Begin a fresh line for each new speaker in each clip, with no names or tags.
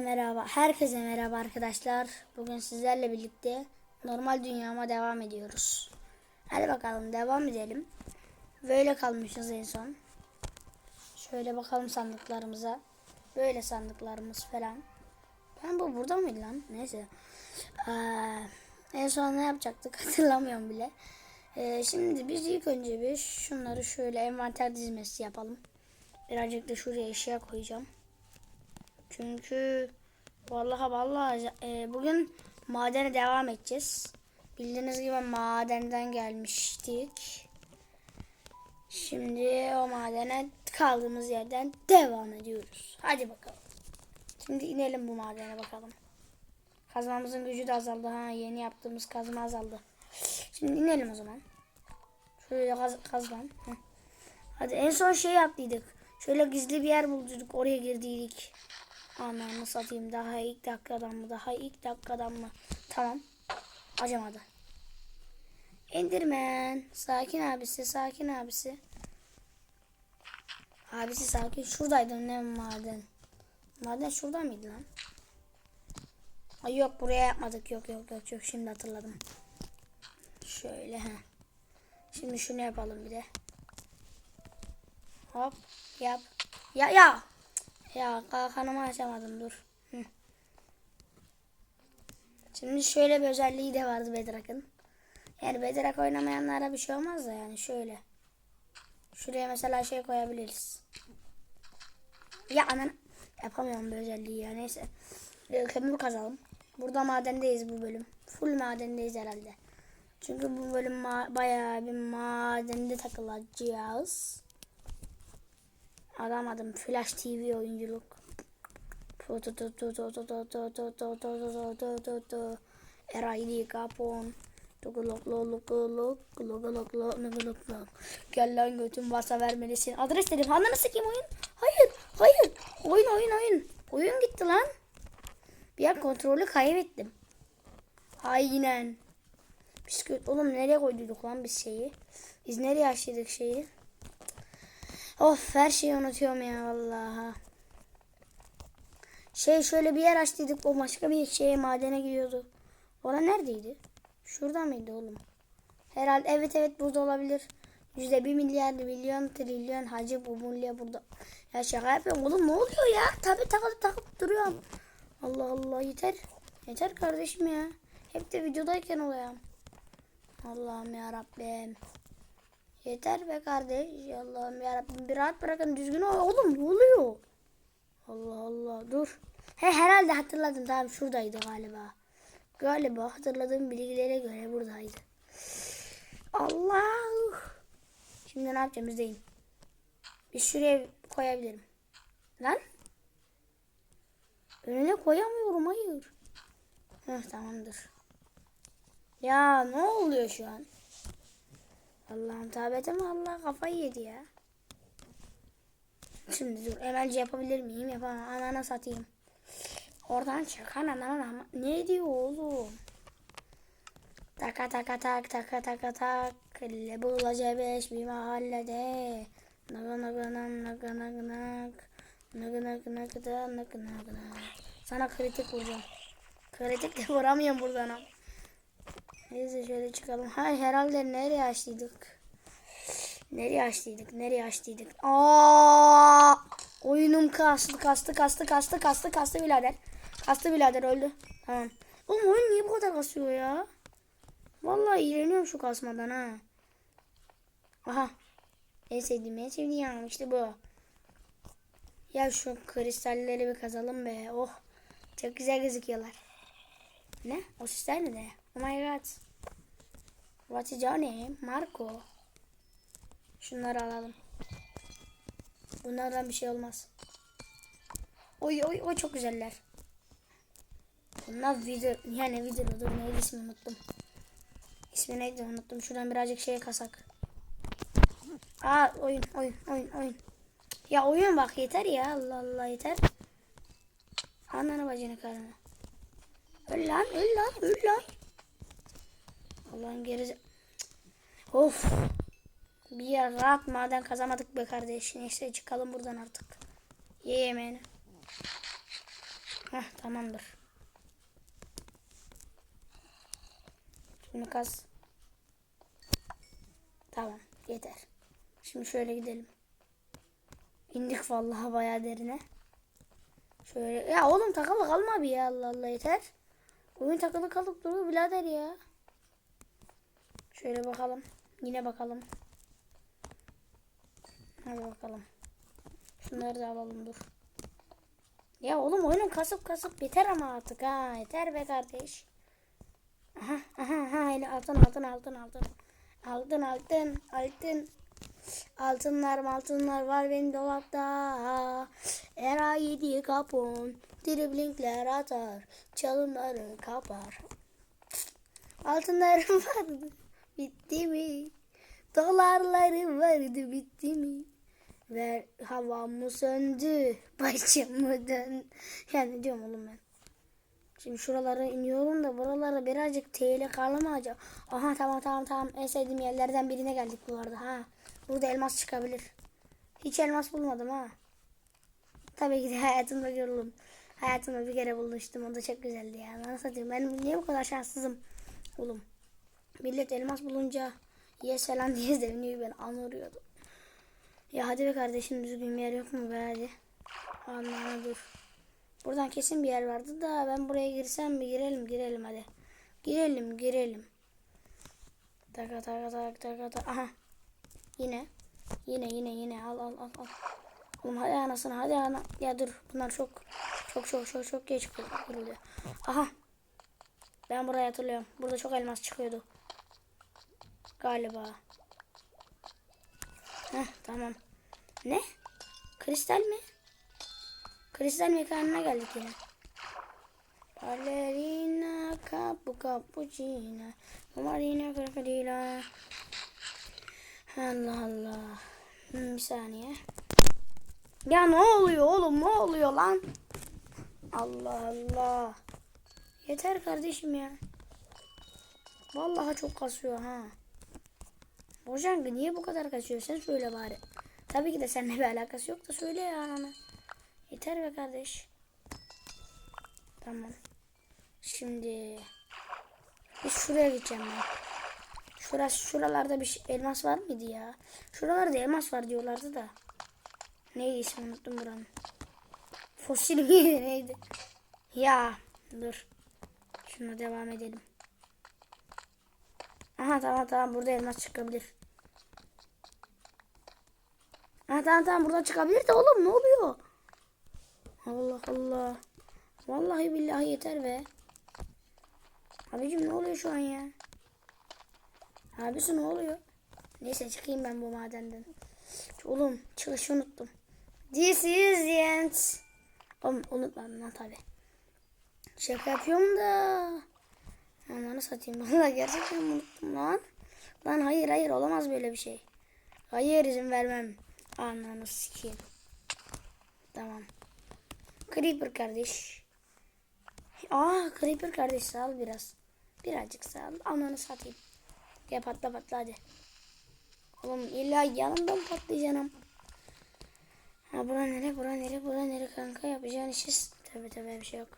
Merhaba, herkese merhaba arkadaşlar. Bugün sizlerle birlikte normal dünyama devam ediyoruz. Hadi bakalım devam edelim. Böyle kalmışız en son. Şöyle bakalım sandıklarımıza. Böyle sandıklarımız falan. Ben bu burada mıydı lan? Neyse. Ee, en son ne yapacaktık hatırlamıyorum bile. Ee, şimdi biz ilk önce bir şunları şöyle envanter dizmesi yapalım. Birazcık da şuraya eşya koyacağım. Çünkü vallahi vallahi e, bugün madene devam edeceğiz. Bildiğiniz gibi madenden gelmiştik. Şimdi o madene kaldığımız yerden devam ediyoruz. Hadi bakalım. Şimdi inelim bu madene bakalım. Kazmamızın gücü de azaldı. Ha yeni yaptığımız kazma azaldı. Şimdi inelim o zaman. Şöyle kaz kazmam. Hadi en son şey yaptıydık. Şöyle gizli bir yer bulduk. Oraya girdiydik. Ananı satayım. Daha ilk dakikadan mı? Daha ilk dakikadan mı? Tamam. Acımadı. Endirmen. Sakin abisi. Sakin abisi. Abisi sakin. Şuradaydı ne maden? Maden şurada mıydı lan? Ay yok buraya yapmadık. Yok yok yok yok. Şimdi hatırladım. Şöyle ha. Şimdi şunu yapalım bir de. Hop yap. Ya ya. Ya kalkanımı açamadım dur. Şimdi şöyle bir özelliği de vardı Bedrock'ın. Yani Bedrock oynamayanlara bir şey olmaz da yani şöyle. Şuraya mesela şey koyabiliriz. Ya anan yapamıyorum bu özelliği ya neyse. Ee, kömür kazalım. Burada madendeyiz bu bölüm. Full madendeyiz herhalde. Çünkü bu bölüm bayağı bir madende takılacağız. Alamadım. Flash TV oyunculuk. Erayli Capon. Gel lan götün varsa vermelisin. Adres dedim. Ananı sikeyim oyun. Hayır. Hayır. Oyun oyun oyun. Oyun gitti lan. Bir an kontrolü kaybettim. Aynen. Bisküvit oğlum nereye koyduk lan biz şeyi? Biz nereye açtık şeyi? Of her şeyi unutuyorum ya vallahi. Şey şöyle bir yer açtıydık o başka bir şeye madene gidiyordu. Ora neredeydi? Şurada mıydı oğlum? Herhalde evet evet burada olabilir. Yüzde bir milyar milyon trilyon hacı bumulya burada. Ya şaka yapıyorum oğlum ne oluyor ya? Tabi takılıp takıp duruyorum. Allah Allah yeter. Yeter kardeşim ya. Hep de videodayken olayım. Allah'ım ya Rabbim. Yeter be kardeş. Allah'ım yarabbim bir rahat bırakın düzgün ol. Oğlum ne oluyor? Allah Allah dur. He herhalde hatırladım tamam şuradaydı galiba. Galiba hatırladığım bilgilere göre buradaydı. Allah. Şimdi ne yapacağım izleyin. Bir şuraya koyabilirim. Lan. Önüne koyamıyorum hayır. Heh tamamdır. Ya ne oluyor şu an? Allah'ım tabete mi Allah kafayı yedi ya. Şimdi dur emelci yapabilir miyim? Yapamam. Anana satayım. Oradan çıkan anana ne diyor oğlum? Taka taka tak taka taka tak Lebula C5 bir mahallede Naga naga naga naga Naga naga naga da naga naga nak Sana kritik vuracağım. Kritik de vuramıyorum buradan. Ha. Neyse şöyle çıkalım. Hay herhalde nereye açtıydık? Nereye açtıydık? Nereye açtıydık? Aa! Oyunum kastı kastı kastı kastı kastı kastı birader. Kastı birader öldü. Tamam. Oğlum oyun niye bu kadar kasıyor ya? Vallahi iğreniyorum şu kasmadan ha. Aha. En sevdiğim en sevdiğim işte bu. Ya şu kristalleri bir kazalım be. Oh. Çok güzel gözüküyorlar. Ne? O sesler ne de? Oh my god. What is your name? Marco. Şunları alalım. Bunlardan bir şey olmaz. Oy oy oy çok güzeller. Bunlar video yani video dur neydi ismi unuttum. İsmi neydi unuttum. Şuradan birazcık şey kasak. Aa oyun oyun oyun oyun. Ya oyun bak yeter ya Allah Allah yeter. Ananı bacını karını. Öl lan öl lan öl lan. Allah'ın geri... Of. Bir yer rahat maden kazamadık be kardeş. Neyse çıkalım buradan artık. Ye yemeğini. Heh Tamamdır. Şimdi kaz. Tamam yeter. Şimdi şöyle gidelim. İndik vallahi bayağı derine. Şöyle ya oğlum takılı kalma bir ya Allah Allah yeter. Oyun takılı kalıp duruyor birader ya. Şöyle bakalım. Yine bakalım. Hadi bakalım. Şunları da alalım dur. Ya oğlum oyunun kasıp kasıp yeter ama artık ha. Yeter be kardeş. Aha aha aha hele altın altın altın altın. Altın altın altın. Altınlar altınlar var benim dolapta. Kapon. Driblingler atar. Çalımları kapar. Altınlarım vardı. Bitti mi? Dolarlarım vardı. Bitti mi? Ver havamı söndü. Başımı dön. Yani diyorum oğlum ben. Şimdi şuralara iniyorum da buralarda birazcık TL kalmayacak. Aha tamam tamam tamam. En sevdiğim yerlerden birine geldik bu arada. Ha. Burada elmas çıkabilir. Hiç elmas bulmadım ha. Tabii ki de hayatımda gördüm. Hayatımda bir kere bulmuştum. O da çok güzeldi ya. Ben satayım. Ben niye bu kadar şanssızım? Oğlum. Millet elmas bulunca yes falan diye seviniyor. Ben anırıyordum. Ya hadi be kardeşim düzgün bir yer yok mu be hadi. Allah'ına dur. Buradan kesin bir yer vardı da ben buraya girsem mi girelim girelim hadi. Girelim girelim. Taka taka taka taka taka. Aha. Yine. Yine yine yine al al al al. Oğlum hadi anasını hadi ana. Ya dur bunlar çok çok çok çok çok geç kuruluyor. Aha. Ben burayı hatırlıyorum. Burada çok elmas çıkıyordu. Galiba. Heh tamam. Ne? Kristal mi? Kristal mekanına geldik yine. Ballerina capu cappuccina Marina crocodila Allah Allah hmm, Bir saniye Ya ne oluyor oğlum ne oluyor lan? Allah Allah. Yeter kardeşim ya. Vallahi çok kasıyor ha. Bojang niye bu kadar kasıyor? Sen söyle bari. Tabii ki de seninle bir alakası yok da söyle ya ana Yeter be kardeş. Tamam. Şimdi biz şuraya gideceğim ben. Şurası şuralarda bir şey, elmas var mıydı ya? Şuralarda elmas var diyorlardı da. Neydi ismi unuttum buranın. Fosil miydi neydi? Ya dur. Şuna devam edelim. Aha tamam tamam burada elmas çıkabilir. Aha tamam tamam burada çıkabilir de oğlum ne oluyor? Allah Allah. Vallahi billahi yeter be. Abicim ne oluyor şu an ya? Abisi ne oluyor? Neyse çıkayım ben bu madenden. Oğlum çıkışı unuttum. This is the end. Oğlum unutmadım lan tabi. Şaka yapıyorum da. Ananı satayım. Vallahi gerçekten unuttum lan. Lan hayır hayır olamaz böyle bir şey. Hayır izin vermem. Ananı sikeyim. Tamam. Creeper kardeş. Aa Creeper kardeş sağ ol biraz. Birazcık sağ ol. Ananı satayım. Gel patla patla hadi. Oğlum illa yanımdan patlayacaksın. Ha bura nere bura nere bura nere kanka yapacağın işi. Tabi tabi bir şey yok.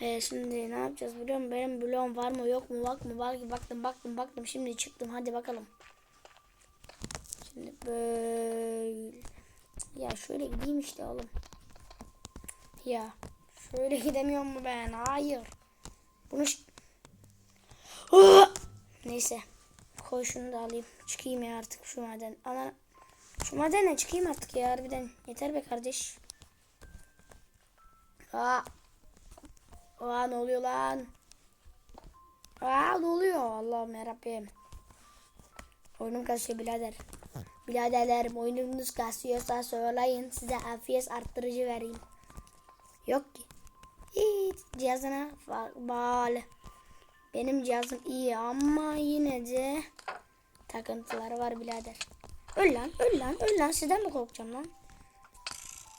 Ee, şimdi ne yapacağız biliyor musun? Benim bloğum var mı yok mu bak mı bak baktım baktım baktım şimdi çıktım hadi bakalım. Şimdi böyle. Ya şöyle gideyim işte oğlum. Ya şöyle gidemiyor mu ben? Hayır. Bunu Neyse. Koy şunu da alayım. Çıkayım ya artık şu maden. Ana şu madene çıkayım artık ya harbiden. Yeter be kardeş. Aa. Aa ne oluyor lan? Aa ne oluyor? Allah'ım yarabbim. Oyunum kasıyor birader. Biraderlerim oyununuz kasıyorsa söyleyin size afiyet arttırıcı vereyim. Yok ki. Hiç cihazına bağlı. Benim cihazım iyi ama yine de takıntıları var birader. Öl lan öl lan öl lan sizden mi korkacağım lan?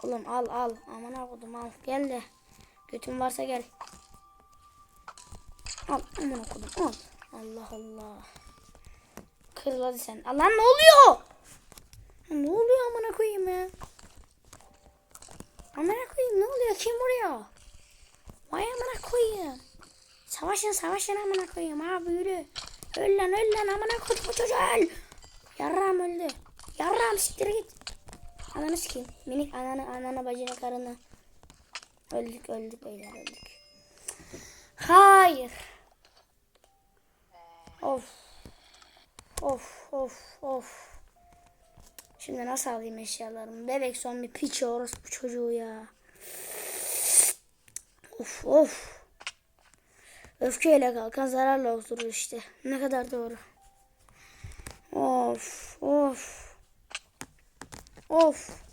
Oğlum al al aman okudum al gel de. Götün varsa gel. Al aman okudum al. Allah Allah. Kırıl hadi sen. Allah ne oluyor? Ne oluyor amına koyayım ya? Amına koyayım ne oluyor? Kim vuruyor? koyayım. Savaşın savaşın amına koyayım abi yürü. Öl lan öl lan amına koyayım çocuğu öl. Yarram öldü. Yarram siktir git. Ananı sikeyim. Minik ananı ananı bacını karını. Öldük öldük beyler öldük. Hayır. Of. Of of of. Şimdi nasıl alayım eşyalarımı? Bebek son bir piç orospu çocuğu ya. Of of. Öfkeyle kalkan zararla oturur işte. Ne kadar doğru. Of of. Of.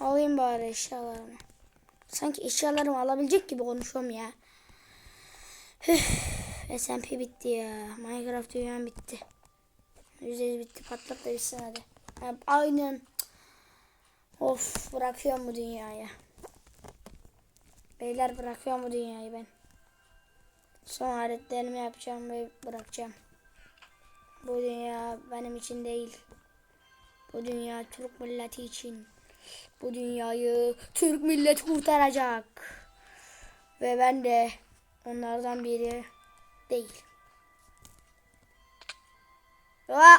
Alayım bari eşyalarımı. Sanki eşyalarımı alabilecek gibi konuşuyorum ya. SMP bitti ya. Minecraft dünyam bitti. %100 bitti. Patlat da bitsin hadi. Ha, aynen. Of bırakıyorum bu dünyayı. Beyler bırakıyorum bu dünyayı ben. Son aletlerimi yapacağım ve bırakacağım. Bu dünya benim için değil. Bu dünya Türk milleti için. Bu dünyayı Türk milleti kurtaracak. Ve ben de onlardan biri değil. Aa!